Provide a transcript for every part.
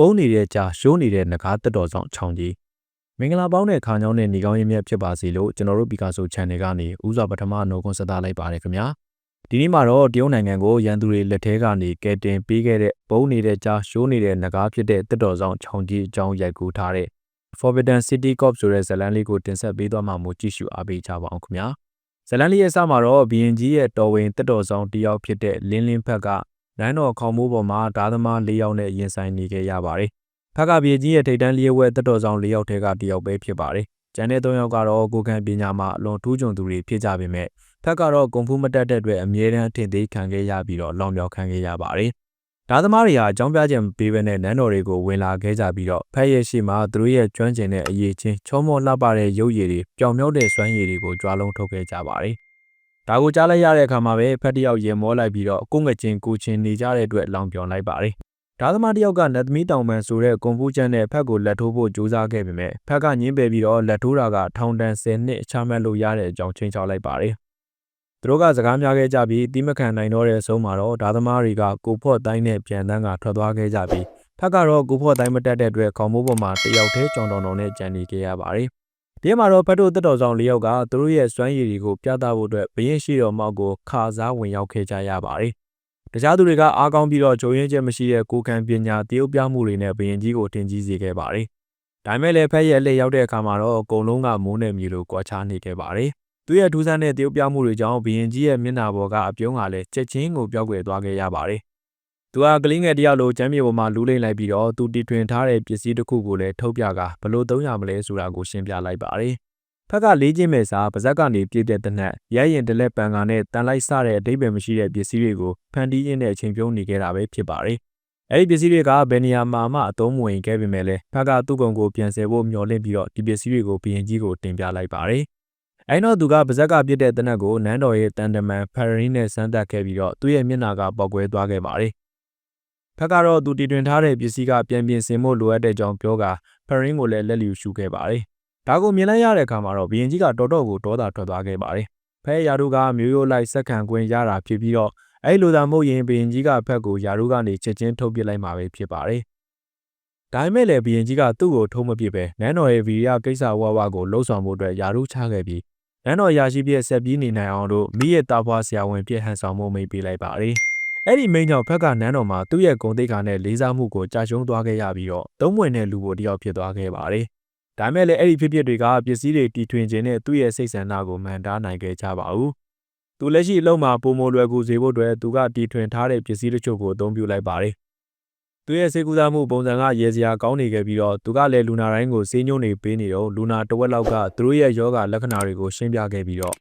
ပုံးနေတဲ့ကြားရှိုးနေတဲ့ငကားတက်တော်ဆောင်ချောင်းကြီးမင်္ဂလာပေါင်းတဲ့ခါညောင်းတဲ့ညီကောင်းရင်မြတ်ဖြစ်ပါစေလို့ကျွန်တော်တို့ပီကာဆို channel ကနေဥစွာပထမနှုတ်ခွန်းဆက်သလိုက်ပါတယ်ခင်ဗျာဒီနေ့မှာတော့တရုတ်နိုင်ငံကိုရန်သူတွေလက်ထဲကနေကဲတင်ပေးခဲ့တဲ့ပုံးနေတဲ့ကြားရှိုးနေတဲ့ငကားဖြစ်တဲ့တက်တော်ဆောင်ချောင်းကြီးအကြောင်းရိုက်ကူးထားတဲ့ Forbidden City Corp ဆိုတဲ့ဇာတ်လမ်းလေးကိုတင်ဆက်ပေးသွားမှာမို့ကြည့်ရှုအားပေးကြပါအောင်ခင်ဗျာဇာတ်လမ်းလေးရဲ့အစမှာတော့ဘီရင်ကြီးရဲ့တော်ဝင်တက်တော်ဆောင်တယောက်ဖြစ်တဲ့လင်းလင်းဖက်က နန်းတော်ခေါမိုးပေါ်မှာဓာသမား၄ယောက်နဲ့ရင်ဆိုင်နေခဲ့ရပါတယ်။ဖက်ကပြေကြီးရဲ့ထိတ်တန်းလျှက်ဝဲတက်တော်ဆောင်၄ယောက်ထဲကတယောက်ပဲဖြစ်ပါတယ်။ကျန်တဲ့၃ယောက်ကတော့ကိုခံပညာမှာအလွန်ထူးချွန်သူတွေဖြစ်ကြပေမဲ့ဖက်ကတော့ကွန်ဖူးမတက်တဲ့အတွက်အမြဲတမ်းထင်သေးခံခဲ့ရပြီးတော့လောင်မြောက်ခံခဲ့ရပါတယ်။ဓာသမားတွေဟာအကြောင်းပြချက်မပေးဘဲနဲ့နန်းတော်တွေကိုဝင်လာခဲ့ကြပြီးတော့ဖက်ရဲ့ရှိမှသူတို့ရဲ့ကျွမ်းကျင်တဲ့အရေးချင်းချောမောလှပတဲ့ရုပ်ရည်တွေပျောင်မြောက်တဲ့စွမ်းရည်တွေကိုကြွားလုံးထုတ်ခဲ့ကြပါတယ်။ ဒါကိုကြားလိုက်ရတဲ့အခါမှာပဲဖက်တယောက်ရင်မောလိုက်ပြီးတော့ကိုငချင်းကိုချင်းနေကြတဲ့အတွက်လောင်ပြောင်လိုက်ပါတယ်။ဒါသမားတယောက်ကနတ်သမီးတောင်ပန်ဆိုတဲ့ကွန်ဖူးချန်နဲ့ဖက်ကိုလက်ထိုးဖို့ကြိုးစားခဲ့ပေမဲ့ဖက်ကညင်းပယ်ပြီးတော့လက်ထိုးတာကထောင်တန်း10နှစ်အချမှတ်လို့ရတဲ့အကြောင်းချိန်ချောက်လိုက်ပါတယ်။သူတို့ကစကားများခဲ့ကြပြီးတိမခံနိုင်တော့တဲ့အဆုံးမှာတော့ဒါသမားတွေကကိုဖော့တိုင်းနဲ့ပြန်တန်းကထွက်သွားခဲ့ကြပြီးဖက်ကတော့ကိုဖော့တိုင်းမတက်တဲ့အတွက်ခေါင်းမိုးပေါ်မှာတယောက်တည်းကြောင်တောင်တောင်နဲ့ကြံနေခဲ့ရပါတယ် ဒီမှာတော့ဖတ်တို့တက်တော်ဆောင်လေးယောက်ကသူတို့ရဲ့စွမ်းရည်တွေကိုပြသဖို့အတွက်ဘရင်ရှိတော်မောက်ကိုခါစားဝင်ရောက်ခဲ့ကြရပါတယ်။တခြားသူတွေကအားကောင်းပြီးတော့ဂျုံရင်းချက်မရှိတဲ့ကိုခံပညာတရုပ်ပြမှုတွေနဲ့ဘရင်ကြီးကိုတင်ကြီးစေခဲ့ပါတယ်။ဒါမဲ့လည်းဖက်ရဲ့လက်ရောက်တဲ့အခါမှာတော့အကုန်လုံးကမိုးနယ်မြေလိုကွာခြားနေခဲ့ပါတယ်။သူရဲ့ထူးဆန်းတဲ့တရုပ်ပြမှုတွေကြောင့်ဘရင်ကြီးရဲ့မျက်နှာပေါ်ကအပြုံးကလည်းချက်ချင်းကိုပြောက်ွယ်သွားခဲ့ရပါတယ်။ သူဟာကလေးငယ်တယောက်လိုကျမ်းမြေပေါ်မှာလူးလိမ့်လိုက်ပြီးတော့သူတီထွင်ထားတဲ့ပစ္စည်းတစ်ခုကိုလည်းထုတ်ပြကဘလို့သုံးရမလဲဆိုတာကိုရှင်းပြလိုက်ပါတယ်။ဖက်ကလေးချင်းမဲ့စာပါဇက်ကနေပြည့်တဲ့တနက်ရဲရင်တလက်ပန်ကနဲ့တန်လိုက်စတဲ့အတိတ်ပဲမရှိတဲ့ပစ္စည်းတွေကိုဖန်တီးရင်းနဲ့အချိန်ပြုံးနေခဲ့တာပဲဖြစ်ပါတယ်။အဲဒီပစ္စည်းတွေကဘယ်နေရာမှာမှအသုံးမဝင်ခဲ့ပေမဲ့လည်းဖက်ကသူ့ကုံကိုပြန်ဆယ်ဖို့မျှော်လင့်ပြီးတော့ဒီပစ္စည်းတွေကိုဘီရင်ကြီးကိုတင်ပြလိုက်ပါတယ်။အဲတော့သူကပါဇက်ကပြစ်တဲ့တနက်ကိုနန်းတော်ရဲ့တန်တမန်ဖရရင်းနဲ့စမ်းသပ်ခဲ့ပြီးတော့သူ့ရဲ့မျက်နှာကပေါက်ကွဲသွားခဲ့ပါတယ်။ ဖက်ကတော့သူတည်တွင်ထားတဲ့ပစ္စည်းကပြန်ပြင်ဆင်ဖို့လိုအပ်တဲ့ကြောင်းပြောကာဖရင်းကိုလည်းလက်လျူရှုခဲ့ပါတယ်။ဒါကိုမြင်လိုက်ရတဲ့အခါမှာတော့ဘီရင်ကြီးကတော်တော်ကိုဒေါသထွက်သွားခဲ့ပါတယ်။ဖဲရာတို့ကမျိုးရိုးလိုက်စက်ခံခွင့်ရတာဖြစ်ပြီးတော့အဲ့လိုသာမဟုတ်ရင်ဘီရင်ကြီးကဖက်ကိုရာတို့ကနေချက်ချင်းထုတ်ပစ်လိုက်မှာပဲဖြစ်ပါတယ်။ဒါပေမဲ့လည်းဘီရင်ကြီးကသူ့ကိုထုံးမပစ်ပဲနန်းတော်ရဲ့ဗီရီယာကိစ္စဝါဝါကိုလှုပ်ဆောင်မှုအတွက်ယာရုချခဲ့ပြီးနန်းတော်ရာရှိပြည့်ဆက်ပြီးနေနိုင်အောင်လို့မိရဲ့တာဖွာဆရာဝန်ပြည့်ဟန်ဆောင်မှုမိတ်ပေးလိုက်ပါတယ်။ အဲ့ဒီမိန်းကြောင့်ဖက်ကနန်းတော်မှာသူ့ရဲ့ဂုံတိတ်ခါနဲ့လေးစားမှုကိုကြာရှုံးသွားခဲ့ရပြီးတော့သုံးဝင်တဲ့လူကိုတယောက်ဖြစ်သွားခဲ့ပါတယ်။ဒါမဲ့လည်းအဲ့ဒီဖြစ်ပျက်တွေကပစ္စည်းတွေတီထွင်ခြင်းနဲ့သူ့ရဲ့စိတ်ဆန္ဒကိုမှန်တားနိုင်ခဲ့ကြပါဘူး။သူလက်ရှိအလုံးမှာပုံမလွယ်ကူစေဖို့အတွက်သူကတီထွင်ထားတဲ့ပစ္စည်းတချို့ကိုအသုံးပြုလိုက်ပါတယ်။သူရဲ့စိတ်ကူးစားမှုပုံစံကရေစရာကောင်းနေခဲ့ပြီးတော့သူကလည်းလူနာတိုင်းကိုစေးညွှန်းနေပေးနေတော့လူနာတဝက်လောက်ကသူတို့ရဲ့ယောဂလက္ခဏာတွေကိုရှင်းပြခဲ့ပြီးတော့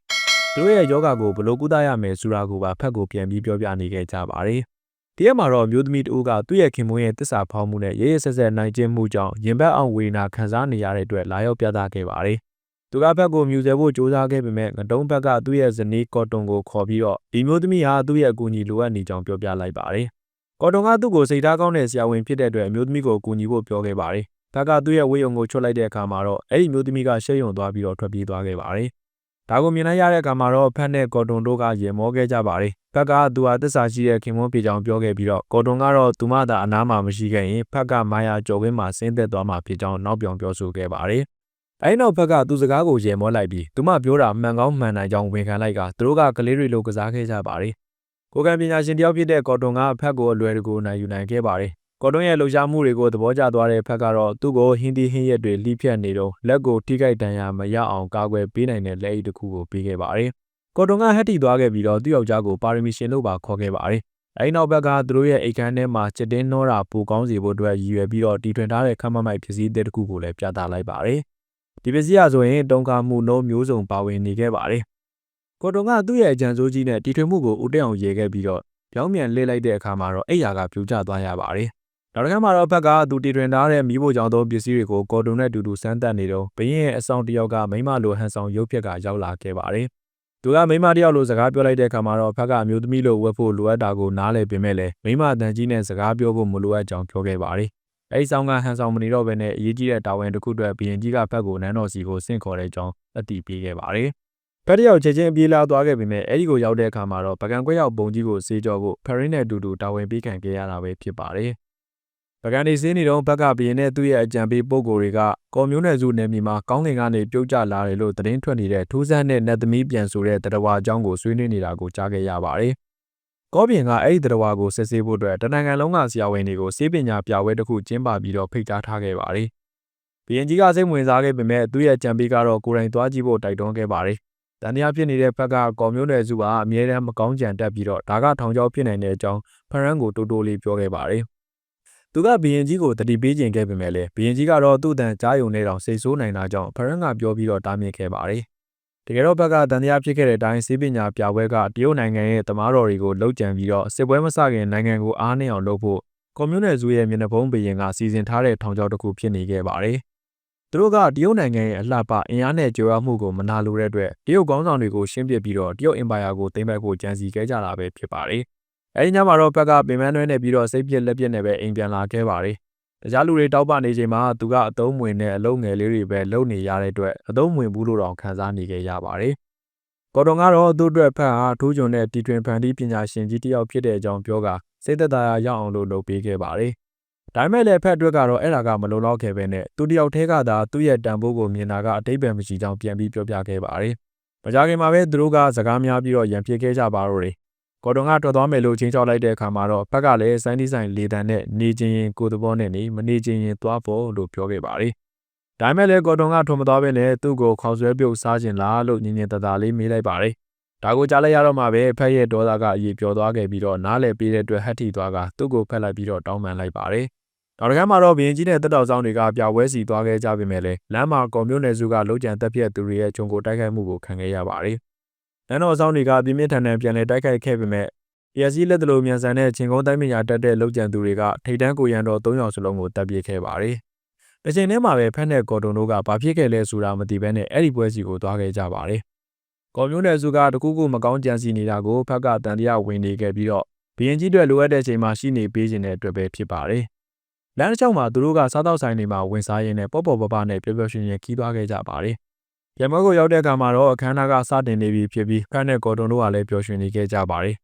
သူတို့ရဲ့ယောဂကိုဘလို့ကုသရမယ်ဆိုတာကိုပါဖက်ကိုပြန်ပြီးပြောပြနေခဲ့ကြပါတယ်။ဒီရက်မှာတော့မျိုးသမီးတဦးကသူ့ရဲ့ခင်မွန်းရဲ့တစ္ဆာဖောင်းမှုနဲ့ရဲရဲဆက်ဆက်နိုင်ကျင့်မှုကြောင့်ရင်ဘတ်အောင်ဝေနာခံစားနေရတဲ့အတွက်လာရောက်ပြသခဲ့ပါတယ်။သူကဘက်ကိုမြူဆယ်ဖို့ကြိုးစားခဲ့ပေမဲ့ငတုံးဘက်ကသူ့ရဲ့ဇနီးကော်တွန်ကိုခေါ်ပြီးတော့ဒီမျိုးသမီးဟာသူ့ရဲ့အကူအညီလိုအပ်နေကြောင်းပြောပြလိုက်ပါတယ်။ကော်တွန်ကသူ့ကိုစိတ်ထားကောင်းတဲ့ဆရာဝန်ဖြစ်တဲ့အတွက်အမျိုးသမီးကိုအကူအညီဖို့ပြောခဲ့ပါတယ်။ဘက်ကသူ့ရဲ့ဝေယုံကိုချွတ်လိုက်တဲ့အခါမှာတော့အဲ့ဒီမျိုးသမီးကရှက်ယုံသွားပြီးတော့ထွက်ပြေးသွားခဲ့ပါတယ်။ ဒါကိုမြင်လိုက်ရတဲ့အခါမှာတော့ဖက်နဲ့ကော်တွန်တို့ကရေမောခဲ့ကြပါတယ်။ဖက်ကသူဟာတစ္ဆာရှိတဲ့ခင်မွန်းပြေချောင်ပြောခဲ့ပြီးတော့ကော်တွန်ကတော့သူမသာအနားမှာမရှိခဲ့ရင်ဖက်ကမာယာကြော်ခင်းမှာဆင်းသက်သွားမှာဖြစ်ကြောင်းနောက်ပြောင်ပြောဆိုခဲ့ပါတယ်။အဲဒီနောက်ဖက်ကသူစကားကိုရေမောလိုက်ပြီးသူမပြောတာမှန်ကောင်းမှန်နိုင်ကြောင်းဝန်ခံလိုက်ကသူတို့ကကလေးတွေလိုကစားခဲ့ကြပါတယ်။ကိုကံပညာရှင်တယောက်ဖြစ်တဲ့ကော်တွန်ကဖက်ကိုအလွယ်တကူနိုင်ယူနိုင်ခဲ့ပါတယ် ကော်တွန်းရဲ့လှုပ်ရှားမှုတွေကိုသဘောကျသွားတဲ့ဖက်ကတော့သူ့ကိုဟင်းဒီဟင်းရက်တွေလှိဖြတ်နေတော့လက်ကိုထိခိုက်ဒဏ်ရာမရအောင်ကာကွယ်ပေးနိုင်တဲ့လက်အိတ်တစ်ခုကိုပေးခဲ့ပါတယ်။ကော်တွန်ကဟက်တီသွားခဲ့ပြီးတော့သူ့ယောက်ျားကိုပါရမီရှင်လို့ပါခေါ်ခဲ့ပါတယ်။အဲဒီနောက်ဘက်ကသူတို့ရဲ့အိတ်ခမ်းထဲမှာချက်တင်းနှောတာပူကောင်းစီဖို့အတွက်ရည်ရွယ်ပြီးတော့တီထွင်ထားတဲ့ခမမိုက်ပစ္စည်းတစ်ခုကိုလည်းပြသလိုက်ပါတယ်။ဒီပစ္စည်းအဆိုရင်တုံခါမှုနှုံးမျိုးစုံပါဝင်နေခဲ့ပါတယ်။ကော်တွန်ကသူ့ရဲ့အကြံစိုးကြီးနဲ့တီထွင်မှုကိုဦးတက်အောင်ရေခဲ့ပြီးတော့ပြောင်းပြန်လှည့်လိုက်တဲ့အခါမှာတော့အိယာကပြူကျသွားရပါတယ် နောက်တစ်ခါမှာတော့ဘက်ကသူတီတွင်ထားတဲ့မိဖို့ကြောင့်သောပစ္စည်းတွေကိုကော်တွန်နဲ့အတူတူစမ်းသပ်နေတော့ဘရင်ရဲ့အဆောင်တယောက်ကမိမလိုဟန်ဆောင်ရုပ်ဖြက်ကရောက်လာခဲ့ပါတယ်။သူကမိမတယောက်လိုစကားပြောလိုက်တဲ့အခါမှာတော့ဘက်ကအမျိုးသမီးလိုဝတ်ဖို့လိုအပ်တာကိုနားလည်ပေမဲ့လည်းမိမအတန်ကြီးနဲ့စကားပြောဖို့မလိုအပ်ကြောင်းပြောခဲ့ပါတယ်။အဲဒီဆောင်ကဟန်ဆောင်မနေတော့ဘဲနဲ့အရေးကြီးတဲ့တာဝန်တစ်ခုအတွက်ဘရင်ကြီးကဘက်ကိုနန်းတော်စီကိုဆင့်ခေါ်တဲ့ကြောင်းအတည်ပြုခဲ့ပါတယ်။ဖက်တယောက်ချက်ချင်းပြေးလာသွားခဲ့ပေမဲ့အဲဒီကိုရောက်တဲ့အခါမှာတော့ပကံကွက်ရောက်ပုံကြီးကိုစေးကြောဖို့ဖရင်းနဲ့အတူတူတာဝန်ပေးခံခဲ့ရတာပဲဖြစ်ပါတယ်။ ပကံနေစင်းနေတော့ဘက်ကဘရင်နဲ့သူ့ရဲ့အကြံပေးပုံကိုယ်တွေကကော်မျိုးနယ်စုနယ်မြေမှာကောင်းကင်ကနေပြုတ်ကျလာတယ်လို့သတင်းထွက်နေတဲ့ထူးဆန်းတဲ့နတ်သမီးပြန်ဆိုတဲ့တရဝါအကြောင်းကိုဆွေးနွေးနေတာကိုကြားခဲ့ရပါတယ်။ကောပြင်ကအဲ့ဒီတရဝါကိုစစ်ဆေးဖို့အတွက်တနင်္ဂနွေလုံးကဆရာဝန်တွေကိုစေပညာပြပွဲတစ်ခုကျင်းပပြီးတော့ဖိတ်ကြားထားခဲ့ပါတယ်။ဘရင်ကြီးကစိတ်ဝင်စားခဲ့ပေမဲ့သူ့ရဲ့ကြံပေးကတော့ကိုယ်တိုင်သွားကြည့်ဖို့တိုက်တွန်းခဲ့ပါတယ်။တန်တရားဖြစ်နေတဲ့ဘက်ကကော်မျိုးနယ်စုကအမြဲတမ်းမကောင်းကြံတတ်ပြီးတော့ဒါကထောင်ချောက်ဖြစ်နိုင်တဲ့အကြောင်းဖရန်ကိုတိုးတိုးလေးပြောခဲ့ပါတယ်။ သူကဘီရင်ကြီးကိုတတိပေးခြင်းခဲ့ပေမဲ့လည်းဘီရင်ကြီးကတော့သူ့တန်ကြားယုံနဲ့တောင်စိတ်ဆိုးနိုင်တာကြောင့်ဖရန်ကပြောပြီးတော့တားမြစ်ခဲ့ပါတယ်။တကယ်တော့ဘက်ကတန်တရားဖြစ်ခဲ့တဲ့အတိုင်းစေပညာပြပွဲကတရုတ်နိုင်ငံရဲ့တမားတော်တွေကိုလှုပ်ကြံပြီးတော့စစ်ပွဲမစခင်နိုင်ငံကိုအားနှင်းအောင်လုပ်ဖို့ကွန်မြူနတီစုရဲ့မျက်နှာဖုံးဘီရင်ကစီစဉ်ထားတဲ့ထောင်ချောက်တစ်ခုဖြစ်နေခဲ့ပါတယ်။သူတို့ကတရုတ်နိုင်ငံရဲ့အလှပအင်အားနဲ့ကြွယ်ဝမှုကိုမနာလိုတဲ့အတွက်တရုတ်ကောင်းဆောင်တွေကိုရှင်းပစ်ပြီးတော့တရုတ်အင်ပါယာကိုသိမ်းပိုက်ဖို့ကြံစီခဲ့ကြတာပဲဖြစ်ပါတယ်။ အဲဒီညမှာတော့ဘက်ကပင်မနှွဲနေပြီးတော့စိတ်ပြက်လက်ပြက်နဲ့ပဲအိမ်ပြန်လာခဲ့ပါတယ်။တခြားလူတွေတောက်ပနေချိန်မှာသူကအသုံးဝင်တဲ့အလုံးငယ်လေးတွေပဲလုံနေရတဲ့အတွက်အသုံးဝင်ဘူးလို့တောင်ခံစားနေခဲ့ရပါတယ်။ကော်တွန်ကတော့သူ့အတွက်ဖက်ဟာထိုးဂျွန်တဲ့တီထွင်ဖန်တီးပညာရှင်ကြီးတစ်ယောက်ဖြစ်တဲ့အကြောင်းပြောကစိတ်သက်သာရာရအောင်လို့လုပ်ပေးခဲ့ပါတယ်။ဒါပေမဲ့လည်းဖက်အတွက်ကတော့အဲ့ဒါကမလုံလောက်ခဲ့ပဲနဲ့သူတယောက်တည်းကသာသူ့ရဲ့တန်ဖိုးကိုမြင်တာကအတိတ်ပဲမရှိကြောင်းပြန်ပြီးပြောပြခဲ့ပါတယ်။မကြခင်မှာပဲသူတို့ကစကားများပြီးတော့ရန်ဖြစ်ခဲ့ကြပါတော့တယ် ကော်တွန်ကထွက်သွားမယ်လို့ချင်းချောက်လိုက်တဲ့အခါမှာတော့ဘက်ကလည်းစိုင်းဒီဆိုင်လေတန်နဲ့နေချင်းရင်ကိုသဘောနဲ့နေမနေချင်းရင်သွားဖို့လို့ပြောခဲ့ပါတယ်။ဒါပေမဲ့လည်းကော်တွန်ကထွန်မသွားဘဲနဲ့သူ့ကိုခေါက်ဆွဲပြုတ်စားခြင်းလားလို့ညင်ညင်တသာလေးမေးလိုက်ပါတယ်။ဒါကိုကြားလိုက်ရတော့မှပဲဖက်ရဲ့ဒေါသကအရေးပြောသွားခဲ့ပြီးတော့နားလည်ပေးတဲ့အတွက်ဟတ်ထီသွားကသူ့ကိုဖက်လိုက်ပြီးတော့တောင်းပန်လိုက်ပါတယ်။တော်တကမ်းမှာတော့ဘရင်ကြီးနဲ့တက်တော်ဆောင်တွေကပြပွဲစီသွားခဲ့ကြပေမဲ့လည်းလမ်းမှာကွန်မြူနယ်စုကလုံခြံတက်ပြက်သူတွေရဲ့ဂျုံကိုတိုက်ခိုက်မှုကိုခံခဲ့ရပါတယ် နန်းတော်အဆောင်တွေကပြင်းပြင်းထန်ထန်ပြန်လည်တိုက်ခိုက်ခဲ့ပေမဲ့ ESC လက်တလို့မြန်ဆန်တဲ့ချင်းကုန်းတိုင်းပညာတက်တဲ့လုံခြံသူတွေကထိတ်တန်းကိုရန်တော်၃ယောက်စလုံးကိုတပ်ပစ်ခဲ့ပါတယ်။တစ်ချိန်တည်းမှာပဲဖက်နဲ့ကော်တွန်တို့ကဘာဖြစ်ခဲ့လဲဆိုတာမသိဘဲနဲ့အဲ့ဒီပွဲစီကိုသွားခဲ့ကြပါတယ်။ကော်မျိုးနယ်စုကတကူးကူမကောင်းကြံစီနေတာကိုဖက်ကတန်တရားဝင်နေခဲ့ပြီးတော့ဘရင်ကြီးတွေလိုအပ်တဲ့ချိန်မှာရှိနေပေးခြင်းတဲ့အတွက်ပဲဖြစ်ပါတယ်။လမ်းတစ်လျှောက်မှာသူတို့ကစားတော့ဆိုင်တွေမှာဝင်စားရင်းနဲ့ပေါ့ပေါ့ပပနဲ့ပျော်ပျော်ရွှင်ရွှင်ခီးသွားခဲ့ကြပါတယ်။ ရမွဲကိုရောက်တဲ့အခါမှာတော့အခမ်းအနားကစတင်နေပြီဖြစ်ပြီးဖက်နဲ့ကော်တွန်တို့ကလည်းပျော်ရွှင်နေခဲ့ကြပါတယ်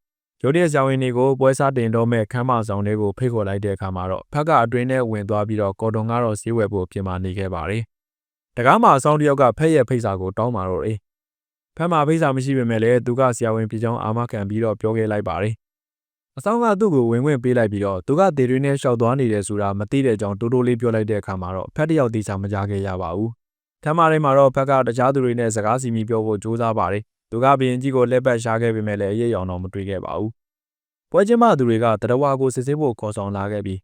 ရုတ်တရက်ဆောင်ရင်တွေကိုပွဲစားတင်တော့မဲ့ခမ်းမဆောင်တွေကိုဖိတ်ခေါ်လိုက်တဲ့အခါမှာတော့ဖက်ကအတွင်းထဲဝင်သွားပြီးတော့ကော်တွန်ကတော့ဈေးဝယ်ဖို့ပြင်မာနေခဲ့ပါတယ်။တကားမှာအဆောင်တယောက်ကဖက်ရဲ့ဖိတ်စာကိုတောင်းပါတော့တယ်။ဖက်မှာဖိတ်စာမရှိပေမဲ့လည်းသူကဆရာဝန်ပြည်ချောင်းအာမခံပြီးတော့ပြောခဲ့လိုက်ပါတယ်။အဆောင်ကသူ့ကိုဝင်ဝင်ပေးလိုက်ပြီးတော့သူကဒေတွေနဲ့ရှောက်သွားနေတယ်ဆိုတာမသိတဲ့အကြောင်းတိုးတိုးလေးပြောလိုက်တဲ့အခါမှာတော့ဖက်တယောက်တေချာမကြားခဲ့ရပါဘူး။ ထမ်းမတိုင်းမှာတော့ဖက်ကတခြားသူတွေနဲ့စကားစီမီပြောဖို့ကြိုးစားပါတယ်သူကဘရင်ကြီးကိုလက်ပတ်ရှားခဲ့ပေမဲ့လည်းရိပ်အောင်တော့မတွေ့ခဲ့ပါဘူး။ပွဲချင်းမသူတွေကတရဝါကိုစစ်ဆေးဖို့ခေါ်ဆောင်လာခဲ့ပြီး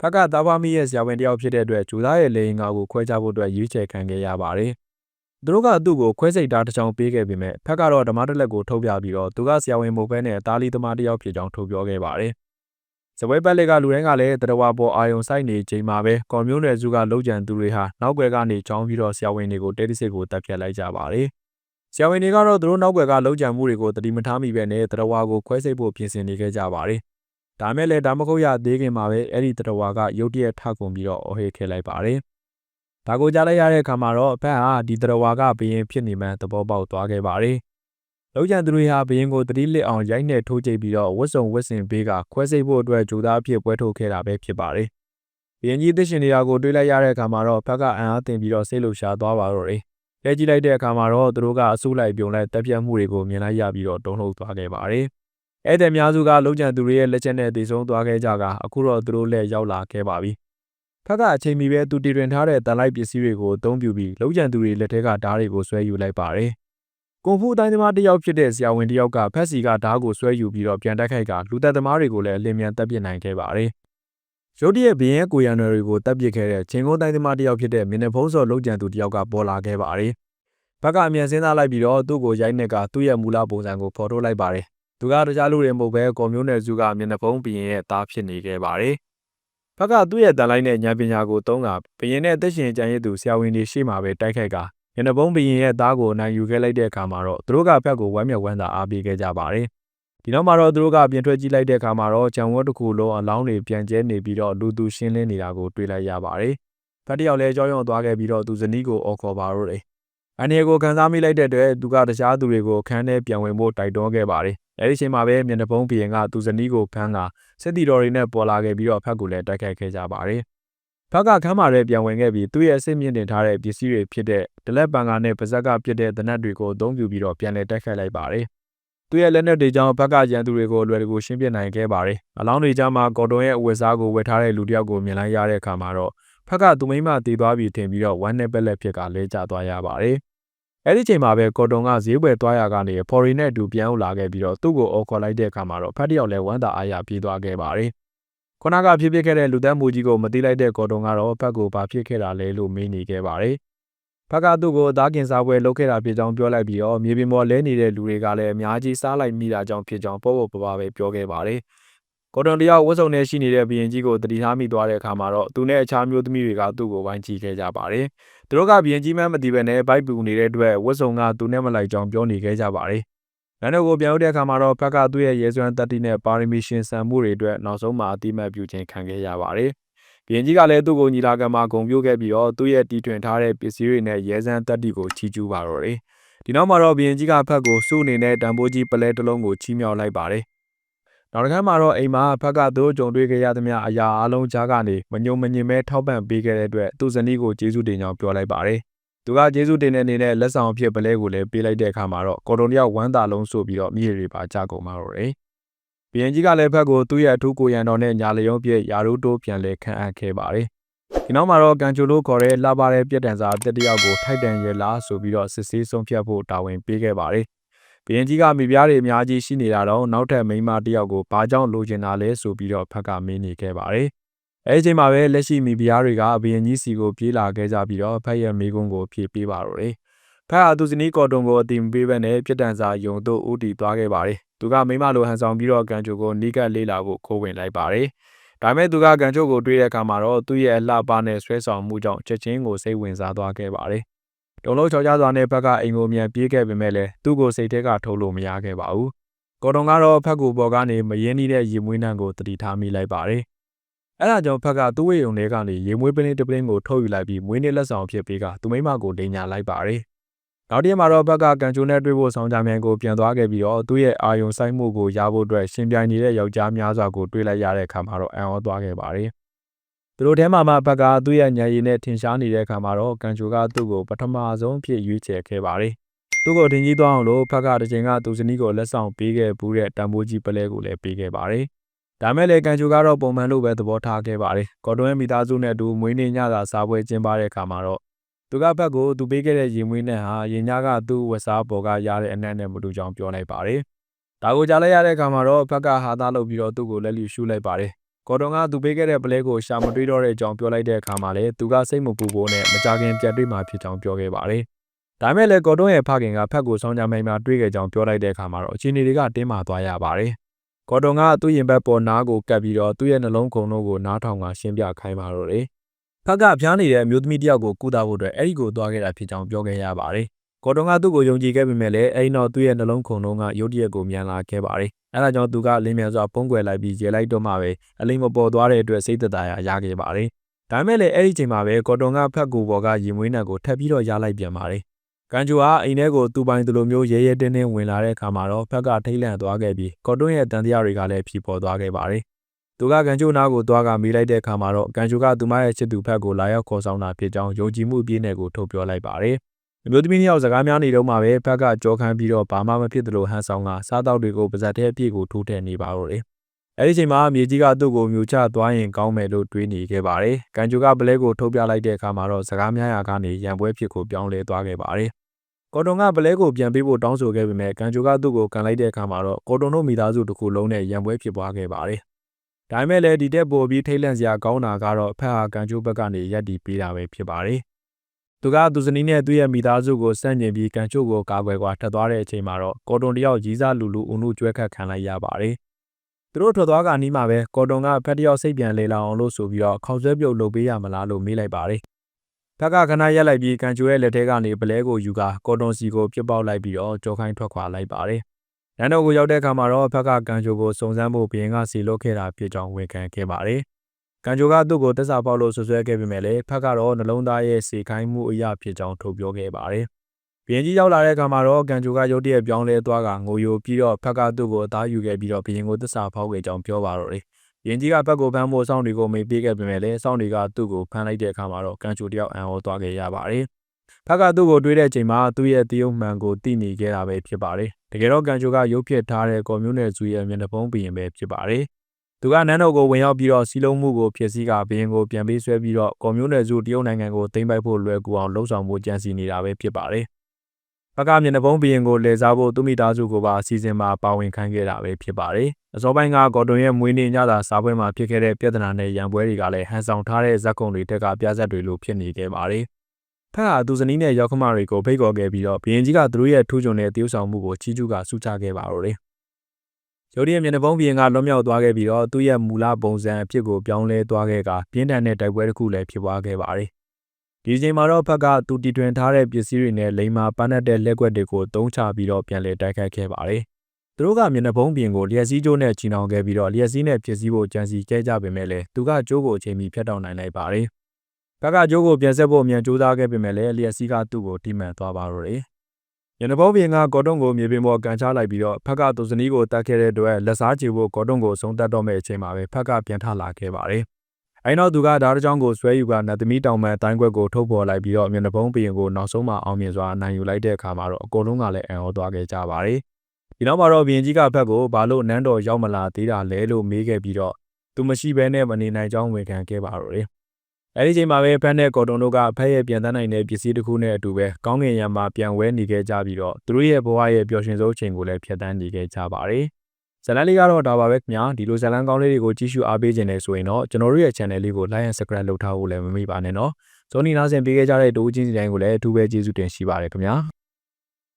ဖက်ကသားဖားမီရဲ့ဆရာဝန်တယောက်ဖြစ်တဲ့အတွက်ဂျူသားရဲ့လေရင်ကာကိုခွဲခြားဖို့အတွက်ရွေးချယ်ခံခဲ့ရပါတယ်။သူတို့ကသူ့ကိုခွဲစိတ်သားတစ်ချောင်းပေးခဲ့ပေမဲ့ဖက်ကတော့ဓမ္မတလက်ကိုထုတ်ပြပြီးတော့သူကဆရာဝန်မို့ဘဲနဲ့တားလီသမားတယောက်ဖြစ်ကြောင်းထုတ်ပြောခဲ့ပါတယ်။ ဇပွဲပတ်လက်ကလူတိုင်းကလည်းတရဝါပေါ်အာယုံဆိုင်နေချိန်မှာပဲကွန်မြူနတီစုကလုံခြံသူတွေဟာနောက်ွယ်ကနေချောင်းပြီးတော့ဆရာဝန်တွေကိုတဲတစစ်ကိုတပ်ဖြတ်လိုက်ကြပါတယ်။ဆရာဝန်တွေကတော့သူတို့နောက်ွယ်ကလုံခြံမှုတွေကိုတတိမထားမိပဲနဲ့တရဝါကိုခွဲစိတ်ဖို့ပြင်ဆင်နေခဲ့ကြပါတယ်။ဒါမဲ့လည်းဒါမခုတ်ရသေးခင်မှာပဲအဲ့ဒီတရဝါကရုတ်တရက်ထကုန်ပြီးတော့အော်ဟစ်ခဲ့လိုက်ပါတယ်။ဒါကိုကြားလိုက်ရတဲ့အခါမှာတော့ဖက်ဟာဒီတရဝါကဘရင်ဖြစ်နေမှန်းသဘောပေါက်သွားခဲ့ပါတယ်။ လုံခြံသူတွေဟာဘရင်ကိုတတိလစ်အောင်ရိုက်နှက်ထိုးကြိတ်ပြီးတော့ဝတ်စုံဝတ်စင်ပေးကခွဲစိတ်ဖို့အတွက်ဂျူသားအဖြစ်ပွဲထုတ်ခဲ့တာပဲဖြစ်ပါတယ်။ဘရင်ကြီးသစ်ရှင်တွေကကိုတွေးလိုက်ရတဲ့အခါမှာတော့ဖက်ကအံအားတင်ပြီးတော့စိတ်လှုပ်ရှားသွားပါတော့တယ်လဲကြည့်လိုက်တဲ့အခါမှာတော့သူတို့ကအဆူလိုက်ပြုံလိုက်တက်ပြတ်မှုတွေကိုမြင်လိုက်ရပြီးတော့တုံ့လှုပ်သွားခဲ့ပါတယ်။ဧည့်သည်များစုကလုံခြံသူတွေရဲ့လက်ချက်နဲ့တည်ဆုံသွားခဲ့ကြကအခုတော့သူတို့လက်ရောက်လာခဲ့ပါပြီ။ဖက်ကအချိန်မီပဲသူတည်တွင်ထားတဲ့တန်လိုက်ပစ္စည်းတွေကိုအသုံးပြုပြီးလုံခြံသူတွေလက်ထဲကဓားတွေကိုဆွဲယူလိုက်ပါတယ်။ ကွန်ဖူအတိုင်းသမားတစ်ယောက်ဖြစ်တဲ့ဆရာဝန်တစ်ယောက်ကဖက်စီကဓားကိုဆွဲယူပြီးတော့ပြန်တက်ခိုက်ကလူသက်သမားတွေကိုလည်းအလင်းမြန်တက်ပြစ်နိုင်ခဲ့ပါတယ်ရုတ်တရက်ဘရင်ကိုရန်နယ်တွေကိုတပ်ပစ်ခဲ့တဲ့ချင်းကုန်းတိုင်းသမားတယောက်ဖြစ်တဲ့မင်းနဲ့ဖုံးစော်လုံကြံသူတယောက်ကပေါ်လာခဲ့ပါတယ်။ဘက်ကအမြန်စင်းသားလိုက်ပြီးတော့သူ့ကိုရိုက်နှက်ကသူ့ရဲ့မူလပုံစံကိုဖော်ထုတ်လိုက်ပါတယ်။သူကတခြားလူတွေမဟုတ်ဘဲကော်မျိုးနယ်စုကမင်းနဲ့ဖုံးဘရင်ရဲ့သားဖြစ်နေခဲ့ပါတယ်။ဘက်ကသူ့ရဲ့တန်လိုက်တဲ့ဉာဏ်ပညာကိုသုံးကဘရင်နဲ့အသက်ရှင်ကြံရည်သူဆရာဝန်တွေရှေ့မှာပဲတိုက်ခိုက်က မင်းနဲ့ဖုံးဘရင်ရဲ့သားကိုနိုင်ယူခဲ့လိုက်တဲ့အခါမှာတော့သူတို့ကဘက်ကိုဝမ်းမြောက်ဝမ်းသာအားပေးခဲ့ကြပါတယ်။ဒီနောက်မှာတော့သူတို့ကပြင်ထွက်ကြည့်လိုက်တဲ့အခါမှာတော့ဂျံဝတ်တစ်ခုလုံးအလောင်းတွေပြန်ကျဲနေပြီးတော့လူသူရှင်းလင်းနေတာကိုတွေ့လိုက်ရပါတယ်။ဖက်တယောက်လည်းကြောက်ရွံ့သွားခဲ့ပြီးတော့သူဇနီးကိုအော်ခေါ်ပါတော့တယ်။အနေကိုခံစားမိလိုက်တဲ့အတွက်သူကတခြားသူတွေကိုခန်းထဲပြန်ဝင်ဖို့တိုက်တွန်းခဲ့ပါတယ်။အဲဒီအချိန်မှာပဲမျက်နှာဖုံးဘီရင်ကသူ့ဇနီးကိုဖမ်းကစစ်တီတော်တွေနဲ့ပေါ်လာခဲ့ပြီးတော့ဖက်ကိုလည်းတိုက်ခိုက်ခဲ့ကြပါတယ်။ ဖက်ကခမ်းမာတဲ့ပြန်ဝင်ခဲ့ပြီးသူ့ရဲ့အစ်စ်မြင့်တင်ထားတဲ့ပစ္စည်းတွေဖြစ်တဲ့ဒလက်ပန်ကာနဲ့ပါဇက်ကပြစ်တဲ့သနတ်တွေကိုအသုံးပြုပြီးတော့ပြန်လည်တိုက်ခိုက်လိုက်ပါတယ်။သူ့ရဲ့လက်နက်တွေကြောင့်ဖက်ကရန်သူတွေကိုအလွယ်တကူရှင်းပြနိုင်ခဲ့ပါတယ်။အလောင်းတွေကြားမှာကော်တွန်ရဲ့အဝတ်စားကိုဝတ်ထားတဲ့လူတစ်ယောက်ကိုမြင်လိုက်ရတဲ့အခါမှာတော့ဖက်ကသူမိမတည်သွားပြီထင်ပြီးတော့ဝမ်းနဲ့ပက်လက်ဖြစ်ကလဲကျသွားရပါတယ်။အဲဒီချိန်မှာပဲကော်တွန်ကဈေးဝယ်သွားရကနေဖော်ရီနဲ့အတူပြန်ရောက်လာခဲ့ပြီးတော့သူ့ကိုအော်ခေါ်လိုက်တဲ့အခါမှာတော့ဖက်တစ်ယောက်လည်းဝမ်းသာအားရပြေးသွားခဲ့ပါတယ်။ ခုနကဖြစ်ဖြစ်ခဲ့တဲ့လူသက်မှုကြီးကိုမသိလိုက်တဲ့ကော်တွန်ကတော့ဖက်ကိုဘာဖြစ်ခဲ့တာလဲလို့မေးနေခဲ့ပါတယ်။ဖက်ကသူ့ကိုအသားကင်စားပွဲလုပ်ခဲ့တာဖြစ်ကြောင်းပြောလိုက်ပြီးတော့မြေပြင်ပေါ်လဲနေတဲ့လူတွေကလည်းအများကြီးစားလိုက်မိတာကြောင့်ဖြစ်ကြောင်းပေါ့ပေါ့ပပပဲပြောခဲ့ပါတယ်။ကော်တွန်တယောက်ဝတ်စုံနဲ့ရှိနေတဲ့ဘီရင်ကြီးကိုတတိထားမိသွားတဲ့အခါမှာတော့သူနဲ့အခြားမျိုးသမီးတွေကသူ့ကိုဝိုင်းချီခဲ့ကြပါတယ်။သူတို့ကဘီရင်ကြီးမှမသိဘဲနဲ့ဘိုက်ပူနေတဲ့အတွက်ဝတ်စုံကသူနဲ့မလိုက်ကြောင်းပြောနေခဲ့ကြပါတယ်။ လမ်းတော်ကိုပြန်ရောက်တဲ့အခါမှာတော့ဖက်ကသူ့ရဲ့ရဲစွမ်းတက်တီနဲ့ပါရမီရှင်ဆန်မှုတွေအတွက်နောက်ဆုံးမှာအတိမတ်ပြုခြင်းခံခဲ့ရပါတယ်။ဘီရင်ကြီးကလည်းသူ့ကိုညီလာခံမှာဂုံပြိုးခဲ့ပြီးတော့သူ့ရဲ့တီထွင်ထားတဲ့ပစ္စည်းတွေနဲ့ရဲစွမ်းတက်တီကိုချီးကျူးပါတော့တယ်။ဒီနောက်မှာတော့ဘီရင်ကြီးကဖက်ကိုစုအနေနဲ့တံပိုးကြီးပလဲတစ်လုံးကိုချီးမြှောက်လိုက်ပါတယ်။နောက်တစ်ခါမှာတော့အိမ်မှာဖက်ကသူ့ကြုံတွေ့ခဲ့ရသမျှအရာအလုံးကြားကနေမညုံမညင်မဲထောက်ပံ့ပေးခဲ့တဲ့အတွက်သူ့ဇနီးကိုကျေးဇူးတင်ကြောင်းပြောလိုက်ပါတယ်။ သူကကျေးဇူးတင်တဲ့အနေနဲ့လက်ဆောင်အဖြစ်ပလဲကိုလည်းပေးလိုက်တဲ့အခါမှာတော့ကော်တွန်တယောက်ဝမ်းသာလုံးဆိုပြီးတော့မြေတွေပါကြကုန်ပါတော့တယ်။ဘီရင်ကြီးကလည်းဖက်ကိုသူ့ရဲ့အထူးကိုရန်တော်နဲ့ညာလျုံပြည့်ယာရုတိုးပြန်လဲခံအပ်ခဲ့ပါတယ်။ဒီနောက်မှာတော့ကန်ချိုလိုခေါ်တဲ့လာပါတဲ့ပြက်တန်စာတက်တယောက်ကိုထိုက်တန်ရဲလားဆိုပြီးတော့စစ်ဆေးဆုံးဖြတ်ဖို့တာဝန်ပေးခဲ့ပါတယ်။ဘီရင်ကြီးကမိဖုရားတွေအများကြီးရှိနေတာတော့နောက်ထပ်မိန်းမတစ်ယောက်ကိုဘာကြောင့်လိုချင်တာလဲဆိုပြီးတော့ဖက်ကမင်းနေခဲ့ပါတယ်။ အဲဒီချိန်မှာပဲလက်ရှိမိဖုရားတွေကဘီရင်ကြီးစီကိုပြေးလာခဲ့ကြပြီးတော့ဖက်ရဲ့မိကုန်းကိုဖြေပေးပါတော့တယ်။ဖက်ဟာသူစနီးကော်တွန်ကိုအတိမပေးဘဲနဲ့ပြက်တန်စာယုံတို့ဦးတည်သွားခဲ့ပါတယ်။သူကမိမလိုဟန်ဆောင်ပြီးတော့ကန်ချိုကိုနီးကပ်လေးလာဖို့ခိုးဝင်လိုက်ပါတယ်။ဒါပေမဲ့သူကကန်ချိုကိုတွေးတဲ့အခါမှာတော့သူ့ရဲ့အလှပနဲ့ဆွဲဆောင်မှုကြောင့်ချက်ချင်းကိုစိတ်ဝင်စားသွားခဲ့ပါတယ်။တုံလုံးချော်ကြစွာနဲ့ဖက်ကအိမ်ကိုမြန်ပြေးခဲ့ပေမဲ့လည်းသူ့ကိုစိတ်ထဲကထုတ်လို့မရခဲ့ပါဘူး။ကော်တွန်ကတော့ဖက်ကိုပေါ်ကနေမရင်းနှီးတဲ့ရေမွေးနှံကိုတတိထားမိလိုက်ပါတယ်။ အဲဒါကြောင့်ဖက်ကသူ့ဝေယုံထဲကနေရေမွေးပလင်းတစ်ပလင်းကိုထုတ်ယူလိုက်ပြီးမွေးနေ့လက်ဆောင်ဖြစ်ပေးကသူမိမကိုဒိညာလိုက်ပါတယ်။နောက်တစ်ရက်မှာတော့ဘက်ကကန်ချိုနဲ့တွေ့ဖို့ဆောင်ကြမြန်ကိုပြန်သွားခဲ့ပြီးတော့သူ့ရဲ့အာယုံဆိုင်မှုကိုရဖို့အတွက်ရှင်ပြိုင်နေတဲ့ယောက်ျားများစွာကိုတွေ့လိုက်ရတဲ့အခါမှာတော့အံ့ဩသွားခဲ့ပါတယ်။သူတို့ထဲမှာမှဘက်ကသူ့ရဲ့ညံရည်နဲ့ထင်ရှားနေတဲ့အခါမှာတော့ကန်ချိုကသူ့ကိုပထမဆုံးဖြစ်ရွေးချယ်ခဲ့ပါတယ်။သူ့ကိုတင်ကြီးသွားအောင်လို့ဖက်ကတစ်ချိန်ကသူစနီးကိုလက်ဆောင်ပေးခဲ့ဘူးတဲ့တံပိုးကြီးပလဲကိုလည်းပေးခဲ့ပါတယ်။ ဒါမဲ့လည်းကန်ချိုကတော့ပုံမှန်လိုပဲသဘောထားခဲ့ပါတယ်။ကော်တွန်းရဲ့မိသားစုနဲ့အတူမွေးနေ့ညစာစားပွဲကျင်းပတဲ့အခါမှာတော့သူကဘက်ကိုသူပေးခဲ့တဲ့ရင်မွေးနဲ့ဟာရင်ညကသူ့ဝက်စားပေါ်ကရတဲ့အနက်နဲ့မတူကြောင်ပြောလိုက်ပါတယ်။ဒါကိုကြားလိုက်ရတဲ့အခါမှာတော့ဘက်ကဟာသားလုပ်ပြီးတော့သူ့ကိုလက်လျူရှုလိုက်ပါတယ်။ကော်တွန်ကသူပေးခဲ့တဲ့ပလဲကိုရှာမတွေးတော့တဲ့အကြောင်းပြောလိုက်တဲ့အခါမှာလည်းသူကစိတ်မပူဖို့နဲ့မကြခင်ပြတ်တွေ့မှဖြစ်ကြောင်းပြောခဲ့ပါတယ်။ဒါမဲ့လည်းကော်တွန်ရဲ့ဖခင်ကဖက်ကိုဆောင်းကြမိန်မှာတွေးခဲ့ကြောင်းပြောလိုက်တဲ့အခါမှာတော့အခြေအနေတွေကတင်းမာသွားရပါတယ်။ ကော်တွန်ကသူ့ရင်ဘက်ပေါ်နားကိုကပ်ပြီးတော့သူ့ရဲ့နှလုံးခုန်တို့ကိုနားထောင်ကရှင်းပြခိုင်းပါတော့တယ်။ဖက်ကဖျားနေတဲ့အမျိုးသမီးတယောက်ကိုကုသဖို့အတွက်အဲ့ဒီကိုသွားခဲ့တာဖြစ်ကြောင်းပြောခဲ့ရပါတယ်။ကော်တွန်ကသူ့ကိုယုံကြည်ခဲ့ပေမဲ့လည်းအဲ့ဒီနောက်သူ့ရဲ့နှလုံးခုန်တို့ကရုတ်တရက်ကိုမြန်လာခဲ့ပါတယ်။အဲဒါကြောင့်သူကလင်းမြန်စွာပုံကွယ်လိုက်ပြီးရေလိုက်တော့မှပဲအလိမ်မပေါ်သွားတဲ့အတွက်စိတ်သက်သာရာရခဲ့ပါတယ်။ဒါပေမဲ့လည်းအဲ့ဒီချိန်မှာပဲကော်တွန်ကဖက်ကိုပေါ်ကရင်မွေးနံကိုထပ်ပြီးတော့ရလိုက်ပြန်ပါတယ်။ ကန်ဂျူဟာအိမ်ထဲကိုသူ့ပိုင်သူလိုမျိုးရဲရဲတင်းတင်းဝင်လာတဲ့အခါမှာတော့ဖက်ကထိတ်လန့်သွားခဲ့ပြီးကော်တွန်ရဲ့တန်တရားတွေကလည်းဖြီပေါ်သွားခဲ့ပါတယ်။သူကကန်ဂျိုနာကိုသွားကမေးလိုက်တဲ့အခါမှာတော့ကန်ဂျိုကသူမရဲ့ချစ်သူဖက်ကိုလာရောက်ခေါ်ဆောင်တာဖြစ်ကြောင်းယုံကြည်မှုအပြည့်နဲ့ကိုထုတ်ပြောလိုက်ပါတယ်။အမျိုးသမီးနှစ်ယောက်စကားများနေတော့မှပဲဖက်ကကြောခန်းပြီးတော့ဘာမှမဖြစ်သလိုဟန်ဆောင်ကစားတောက်တွေကိုပါဇက်ထဲအပြည့်ကိုထိုးထည့်နေပါတော့တယ်။အဲဒီချိန်မှာမြေကြီးကသူ့ကိုမြူချသွားရင်ကောင်းမယ်လို့တွေးနေခဲ့ပါတယ်။ကန်ဂျိုကပလဲကိုထုတ်ပြလိုက်တဲ့အခါမှာတော့စကားများရာကနေရံပွဲဖြစ်ကိုပြောင်းလဲသွားခဲ့ပါတယ်။ ကော်တွန်ကပလဲကိုပြန်ပေးဖို့တောင်းဆိုခဲ့ပေမဲ့ကန်ဂျိုကသူ့ကိုကန်လိုက်တဲ့အခါမှာတော့ကော်တွန်တို့မိသားစုတစ်ခုလုံးနဲ့ရံပွဲဖြစ်ပွားခဲ့ပါတယ်။ဒါပေမဲ့လည်းဒီတက်ပိုပြီးထိတ်လန့်စရာကောင်းတာကတော့ဖက်ဟာကန်ဂျိုဘက်ကနေရက်တီပေးတာပဲဖြစ်ပါတယ်။သူကသူစနီးနဲ့သူ့ရဲ့မိသားစုကိုစန့်ကျင်ပြီးကန်ချိုကိုကာကွယ်ကွာထပ်သွားတဲ့အချိန်မှာတော့ကော်တွန်တယောက်ရီးစားလူလူအုံတို့ကျွဲခတ်ခံလိုက်ရပါတယ်။သူတို့ထွက်သွားကနီးမှာပဲကော်တွန်ကဖက်တယောက်စိတ်ပြန်လေလောင်အောင်လို့ဆိုပြီးတော့ခေါင်းဆွဲပြုတ်လုပ်ပေးရမလားလို့မေးလိုက်ပါတယ်။ ဖက်ကခဏရက်လိုက်ပြီးကန်ချိုရဲ့လက်ထဲကနေပလဲကိုယူကာကော်တွန်စီကိုပြစ်ပေါက်လိုက်ပြီးတော့ကြောခိုင်းထွက်ခွာလိုက်ပါတယ်။လမ်းတော်ကိုရောက်တဲ့အခါမှာတော့ဖက်ကကန်ချိုကိုစုံစမ်းဖို့ဘရင်ကစီလုတ်ခဲ့တာဖြစ်ကြောင်းဝန်ခံခဲ့ပါတယ်။ကန်ဂျိုကသူ့ကိုတက်စာပေါက်လို့ဆွဆွဲခဲ့ပေမဲ့လည်းဖက်ကတော့နှလုံးသားရဲ့စေခိုင်းမှုအရာဖြစ်ကြောင်းထုတ်ပြောခဲ့ပါတယ်။ဘရင်ကြီးရောက်လာတဲ့အခါမှာတော့ကန်ဂျိုကရုတ်တရက်ပြောင်းလဲသွားကငိုယိုပြီးတော့ဖက်ကသူ့ကိုအသားယူခဲ့ပြီးတော့ဘရင်ကိုသစ္စာဖောက်ခဲ့ကြောင်းပြောပါတော့တယ်ဘ ရင်ကြီးကဖက်ကိုဖမ်းဖို့စောင့်တွေကိုမေးပေးခဲ့ပေမဲ့လည်းစောင့်တွေကသူ့ကိုဖမ်းလိုက်တဲ့အခါမှာတော့ကန်ဂျိုတယောက်အံ့ဩသွားခဲ့ရပါတယ်ဖက်ကသူ့ကိုတွေးတဲ့အချိန်မှာသူ့ရဲ့တရုတ်မှန်ကိုတိနေခဲ့တာပဲဖြစ်ပါတယ်တကယ်တော့ကန်ဂျိုကရုပ်ဖြစ်ထားတဲ့ကော်မျိုးနယ်စုရဲ့မျက်နှာပုံးဘရင်ပဲဖြစ်ပါတယ်သူကနန်းတော်ကိုဝင်ရောက်ပြီးတော့စီလုံးမှုကိုဖျက်ဆီးကဘရင်ကိုပြန်ပေးဆွဲပြီးတော့ကော်မျိုးနယ်စုတရုတ်နိုင်ငံကိုသိမ်းပိုက်ဖို့လွယ်ကူအောင်လှုံ့ဆော်မှုကြံစီနေတာပဲဖြစ်ပါတယ်။ဖ က်ကမျက်နှာပုံးဘရင်ကိုလဲစားဖို့သူမိသားစုကိုပါအစီအစဉ်မှာပါဝင်ခိုင်းခဲ့တာပဲဖြစ်ပါတယ်။အစောပိုင်းကဂေါ်တွန်ရဲ့မွေးနေ့ညသာစားပွဲမှာဖြစ်ခဲ့တဲ့ပြဿနာနဲ့ရန်ပွဲတွေကလည်းဟန်ဆောင်ထားတဲ့ဇက်ကုံတွေတက်ကပြဇက်တွေလိုဖြစ်နေခဲ့ပါတယ်။ဖက်ကသူဇနီးနဲ့ရောက်ခမတွေကိုဖိတ်ခေါ်ခဲ့ပြီးတော့ဘရင်ကြီးကသူတို့ရဲ့ထူးချွန်တဲ့တည်ဆောက်မှုကိုချီးကျူးကစူးချခဲ့ပါတော့တယ်။ရုတ်တရက်မျက်နှာပုံးဘရင်ကလွတ်မြောက်သွားခဲ့ပြီးတော့သူ့ရဲ့မူလပုံစံအဖြစ်ကိုပြောင်းလဲသွားခဲ့ကပြင်းထန်တဲ့တိုက်ပွဲတစ်ခုလည်းဖြစ်ပွားခဲ့ပါတယ်။ ဒီချိန်မှာတော့ဖက်ကသူတီထွင်ထားတဲ့ပစ္စည်းတွေနဲ့လိန်မာပန်းတဲ့လက်ကွက်တွေကိုတုံးချပြီးတော့ပြန်လည်တိုက်ခိုက်ခဲ့ပါတယ်။သူတို့ကမျက်နှာပုံးဘရင်ကိုလျှက်စည်းကျိုးနဲ့ချီနှောင်ခဲ့ပြီးတော့လျှက်စည်းနဲ့ပစ္စည်းဖို့ကြံစီခဲ့ကြပေမဲ့လည်းသူကကျိုးကိုအချိန်မီဖျက်တောက်နိုင်လိုက်ပါတယ်။ဖက်ကကျိုးကိုပြန်ဆက်ဖို့အမြန်ကြိုးစားခဲ့ပေမဲ့လည်းလျှက်စည်းကသူ့ကိုတိမှန်သွားပါတော့တယ်။ရန်ဘောဘင်းကကော်တွန်းကိုမြေပြင်ပေါ်ကန်ချလိုက်ပြီးတော့ဖက်ကသူစနီးကိုတတ်ခဲ့တဲ့အတွက်လက်စားချေဖို့ကော်တွန်းကိုဆုံးတတ်တော့မဲ့အချိန်မှာပဲဖက်ကပြန်ထလာခဲ့ပါတယ်။ အဲနောက်သူကဓာတ်ကြောင်းကိုဆွဲယူကနတ်သမီးတောင်ပန်အတိုင်းခွက်ကိုထုတ်ပေါ်လိုက်ပြီးတော့မျက်နှာပုံးဘရင်ကိုနောက်ဆုံးမှအောင်မြင်စွာနိုင်ယူလိုက်တဲ့အခါမှာတော့အကုန်လုံးကလည်းအံ့ဩသွားခဲ့ကြပါတယ်။ဒီနောက်မှာတော့ဘရင်ကြီးကဖက်ကိုဘာလို့နန်းတော်ရောက်မလာသေးတာလဲလို့မေးခဲ့ပြီးတော့သူမရှိဘဲနဲ့မနေနိုင်ကြောင်းဝန်ခံခဲ့ပါတော့တယ်။အဲဒီချိန်မှာပဲဖက်နဲ့ကော်တွန်တို့ကဖက်ရဲ့ပြန်တန်းနိုင်တဲ့ပစ္စည်းတစ်ခုနဲ့အတူပဲကောင်းကင်ယံမှာပြန်ဝဲနေခဲ့ကြပြီးတော့သူတို့ရဲ့ဘဝရဲ့ပျော်ရွှင်ဆုံးချိန်ကိုလည်းဖြတ်တန်းနေခဲ့ကြပါတယ်။ ဇလန်လေးကတော့ဒါပါပဲခင်ဗျာဒီလိုဇလန်ကောင်းလေးတွေကိုကြည့်ရှုအားပေးခြင်းနဲ့ဆိုရင်တော့ကျွန်တော်တို့ရဲ့ channel လေးကို like and subscribe လုပ်ထားဖို့လည်းမမေ့ပါနဲ့နော်။ဇောနီနာဆင်ပေးခဲ့ကြတဲ့တူးချင်းစီတိုင်းကိုလည်းအထူးပဲကျေးဇူးတင်ရှိပါတယ်ခင်ဗျာ။